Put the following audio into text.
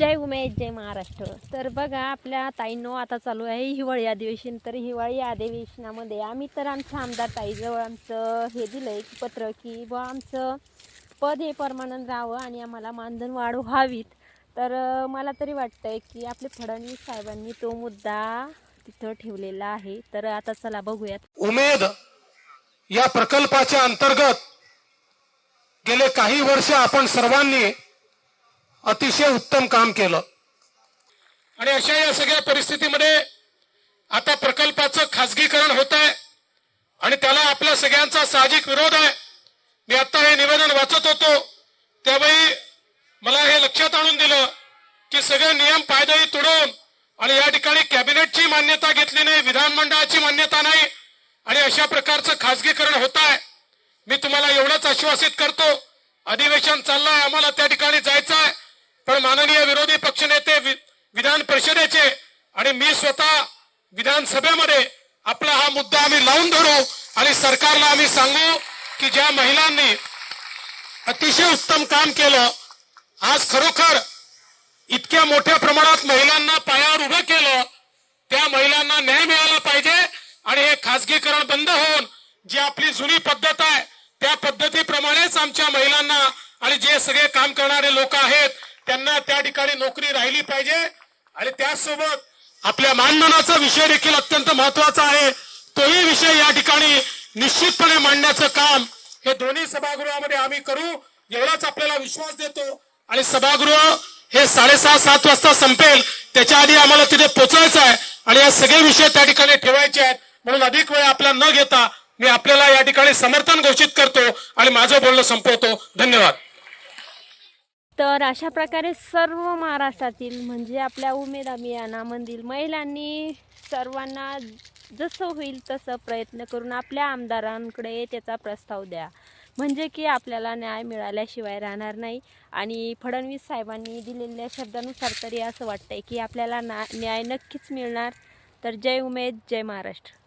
जय उमेश जय महाराष्ट्र. तर बघा आपल्या ताईंनो आता चालू आहे हिवाळी अधिवेशन. तर हिवाळी अधिवेशनामध्ये आम्ही तर आमच्या आमदार ताईजवळ आमचं हे दिलं आहे पत्र की बुवा आमचं पद हे परमानंद राहावं आणि आम्हाला मानधन वाढ व्हावीत तर मला तरी वाटतंय की आपले फडणवीस साहेबांनी तो मुद्दा तिथं ठेवलेला आहे. तर आता चला बघूयात. उमेद या प्रकल्पाच्या अंतर्गत गेले काही वर्ष आपण सर्वांनी अतिशय उत्तम काम केलं. आणि अशा या सगळ्या परिस्थितीमध्ये आता प्रकल्पाचं खासगीकरण होत आहे आणि त्याला आपल्या सगळ्यांचा साहजिक विरोध आहे. मी आता हे निवेदन वाचत होतो. त्यावेळी मला हे लक्षात आणून दिलं की सगळे नियम पायदळी तुडवून आणि या ठिकाणी कॅबिनेटची मान्यता घेतली नाही विधानमंडळाची मान्यता नाही आणि अशा प्रकारचं खासगीकरण होत आहे मी तुम्हाला एवढंच आश्वासित करतो. अधिवेशन चाललंय आम्हाला त्या ठिकाणी जायचं आहे पण माननीय विरोधी पक्षनेते विधान परिषदेचे आणि मी स्वतः विधानसभेमध्ये आपला हा मुद्दा आम्ही लावून धरू आणि सरकारला आम्ही सांगू की ज्या महिलांनी अतिशय उत्तम काम केलं आज खरोखर इतक्या मोठ्या प्रमाणात महिलांना पायावर उभं केलं त्या महिलांना न्याय मिळाला पाहिजे आणि हे खासगीकरण बंद होऊन जी आपली जुनी पद्धत आहे त्या पद्धतीप्रमाणेच आमच्या महिलांना आणि जे सगळे काम करणारे लोक आहेत त्यांना त्या ठिकाणी नोकरी राहिली पाहिजे. आणि त्याचसोबत आपल्या मानधनाचा विषय देखील अत्यंत महत्त्वाचा आहे. तोही विषय या ठिकाणी निश्चितपणे मांडण्याचं काम हे दोन्ही सभागृहामध्ये आम्ही करू एवढाच आपल्याला विश्वास देतो. आणि सभागृह हे साडेसहा सात वाजता संपेल त्याच्या आधी आम्हाला तिथे पोचायचं आहे. आणि या सगळे विषय त्या ठिकाणी ठेवायचे आहेत. म्हणून अधिक वेळ आपला न घेता मी आपल्याला या ठिकाणी समर्थन घोषित करतो आणि माझं बोलणं संपवतो. धन्यवाद. तर अशा प्रकारे सर्व महाराष्ट्रातील म्हणजे आपल्या उमेद अभियानामधील महिलांनी सर्वांना जसं होईल तसं प्रयत्न करून आपल्या आमदारांकडे त्याचा प्रस्ताव द्या. म्हणजे की आपल्याला न्याय मिळाल्याशिवाय राहणार नाही. आणि फडणवीस साहेबांनी दिलेल्या शब्दानुसार तरी असं वाटतंय की आपल्याला ना न्याय नक्कीच मिळणार. तर जय उमेद जय महाराष्ट्र.